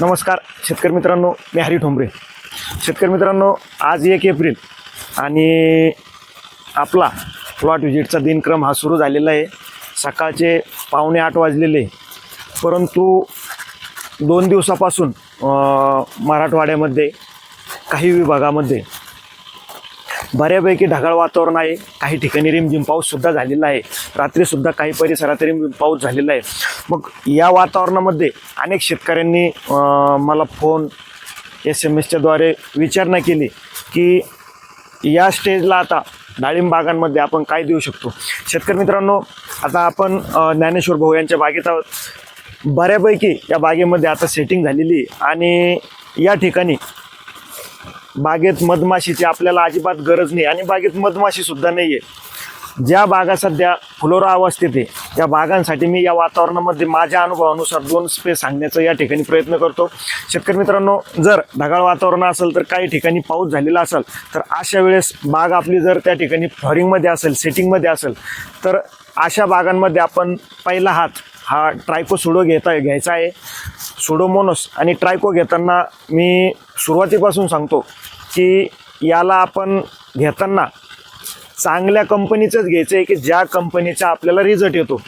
नमस्कार शेतकरी मित्रांनो मी हरी ठोंबरे. शेतकरी मित्रांनो आज एक एप्रिल आणि आपला प्लॉट व्हिजिटचा दिनक्रम हा सुरू झालेला आहे. सकाळचे पावणे आठ वाजलेले. परंतु दोन दिवसापासून मराठवाड्यामध्ये काही विभागामध्ये बऱ्यापैकी ढगाळ वातावरण आहे. काही ठिकाणी रिमझिम पाऊससुद्धा झालेला आहे. रात्रीसुद्धा काही परिसरात रिमझिम पाऊस झालेला आहे. मग या वातावरणामध्ये अनेक शेतकऱ्यांनी मला फोन एस एम एसच्याद्वारे विचारणा केली की या स्टेजला आता डाळिंब बागांमध्ये आपण काय देऊ शकतो? शेतकरी मित्रांनो आता आपण ज्ञानेश्वर भाऊ यांच्या बागेत आहोत. बऱ्यापैकी या बागेमध्ये आता सेटिंग झालेली आहे. आणि या ठिकाणी बागेत मधमाशीची आपल्याला अजिबात गरज नाही आणि बागेत मधमाशी सुद्धा नाही आहे ज्या बागा सध्या फुलोरा अवस्थेत आहे त्या बागांसाठी मी या वातावरणामध्ये माझ्या अनुभवानुसार दोन स्पेस सांगण्याचा या ठिकाणी प्रयत्न करतो. शेतकरी मित्रांनो जर ढगाळ वातावरण असेल तर काही ठिकाणी पाऊस झालेला असेल तर अशा वेळेस बाग आपली जर त्या ठिकाणी फ्लॉरिंगमध्ये असेल सेटिंगमध्ये असेल तर अशा बागांमध्ये आपण पहिला हात हा ट्रायको सुडो घेता घ्यायचा आहे. सुडोमोनस आणि ट्रायको घेताना मी सुरुवातीपासून सांगतो की याला आपण घेताना चांगल्या कंपनीचंच घ्यायचं आहे की ज्या कंपनीचा आपल्याला रिझल्ट येतो.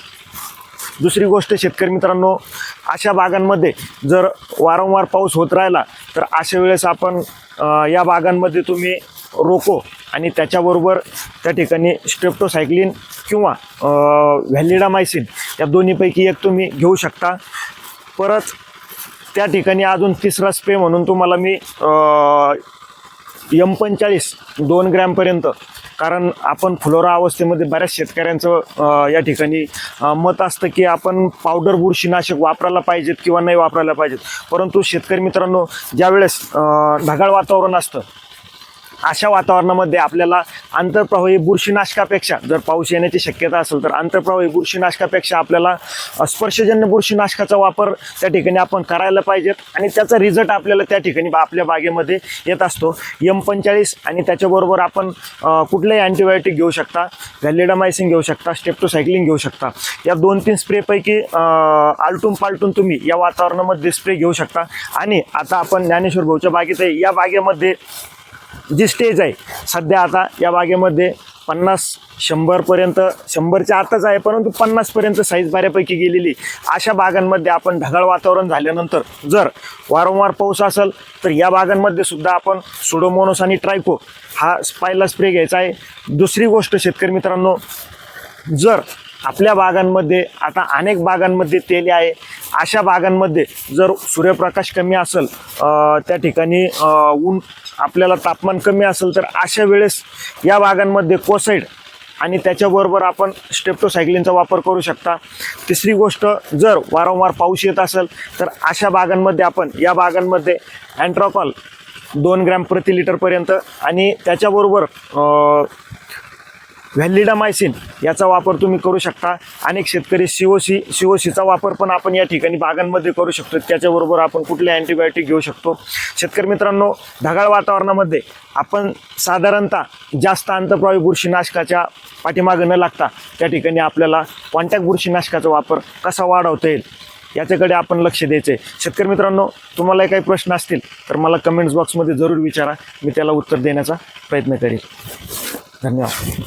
दुसरी गोष्ट शेतकरी मित्रांनो अशा बागांमध्ये जर वारंवार पाऊस होत राहिला तर अशा वेळेस आपण या बागांमध्ये तुम्ही रोको आणि त्याच्याबरोबर त्या ठिकाणी स्ट्रेप्टोसायक्लिन किंवा व्हॅलिडामायसिन या दोन्हीपैकी एक तुम्ही घेऊ शकता. परत त्या ठिकाणी अजून तिसरा स्प्रे म्हणून तुम्हाला मी एम पंचाळीस दोन ग्रॅमपर्यंत कारण आपण फुलोरा अवस्थेमध्ये बऱ्याच शेतकऱ्यांचं या ठिकाणी मत असतं की आपण पावडर बुरशीनाशक वापरायला पाहिजेत किंवा नाही वापरायला पाहिजेत. परंतु शेतकरी मित्रांनो ज्यावेळेस ढगाळ वातावरण असतं अशा वातावरणामध्ये आपल्याला आंतरप्रवाही बुरशीनाशकापेक्षा जर पाऊस येण्याची शक्यता असेल तर आंतरप्रवाही बुरशीनाशकापेक्षा आपल्याला स्पर्शजन्य बुरशीनाशकाचा वापर त्या ठिकाणी आपण करायला पाहिजेत. आणि त्याचा रिझल्ट आपल्याला त्या ठिकाणी बा- आपल्या बागेमध्ये येत असतो. एम पंचेचाळीस आणि त्याच्याबरोबर आपण कुठलंही अँटीबायोटिक घेऊ शकता व्हॅलिडामायसिन घेऊ शकता स्टेप्टोसायक्लिन घेऊ शकता. या दोन तीन स्प्रेपैकी आलटून पालटून तुम्ही या वातावरणामध्ये स्प्रे घेऊ शकता. आणि आता आपण ज्ञानेश्वर भाऊच्या बागेत आहे. या बागेमध्ये जी स्टेज आहे सध्या आता या बागेमध्ये पन्नास शंभरपर्यंत शंभरच्या आताच आहे परंतु पन्नासपर्यंत साईज बऱ्यापैकी गेलेली. अशा बागांमध्ये आपण ढगाळ वातावरण झाल्यानंतर जर वारंवार पाऊस असेल तर या बागांमध्ये सुद्धा आपण सुडोमोनोस आणि ट्रायको हा पहिला स्प्रे घ्यायचा आहे. दुसरी गोष्ट शेतकरी मित्रांनो जर आपल्या बागांमध्ये आता अनेक बागांमध्ये तेले आहे. अशा बागांमध्ये जर सूर्यप्रकाश कमी असेल त्या ठिकाणी ऊन आपल्याला तापमान कमी असेल तर अशा वेळेस या बागांमध्ये कोसाईड आणि त्याच्याबरोबर आपण स्टेप्टोसायक्लिनचा वापर करू शकता. तिसरी गोष्ट जर वारंवार पाऊस येत असेल तर अशा बागांमध्ये आपण या बागांमध्ये अँट्रॉकॉल दोन ग्रॅम प्रति लिटरपर्यंत आणि त्याच्याबरोबर व्हॅलिडामायसिन याचा वापर तुम्ही करू शकता. अनेक शेतकरी सीओसी सीओसीचा वापर पण आपण या ठिकाणी बागांमध्ये करू शकतो. त्याच्याबरोबर आपण कुठले अँटीबायोटिक घेऊ शकतो. शेतकरी मित्रांनो ढगाळ वातावरणामध्ये आपण साधारणतः जास्त अंतप्रवाही बुरशीनाशकाच्या पाठीमागं न लागता त्या ठिकाणी आपल्याला कॉन्टॅक्ट बुरशीनाशकाचा वापर कसा वाढवता येईल याच्याकडे आपण लक्ष द्यायचं आहे शेतकरी मित्रांनो तुम्हालाही काही प्रश्न असतील तर मला कमेंट्स बॉक्समध्ये जरूर विचारा. मी त्याला उत्तर देण्याचा प्रयत्न करेल. धन्यवाद.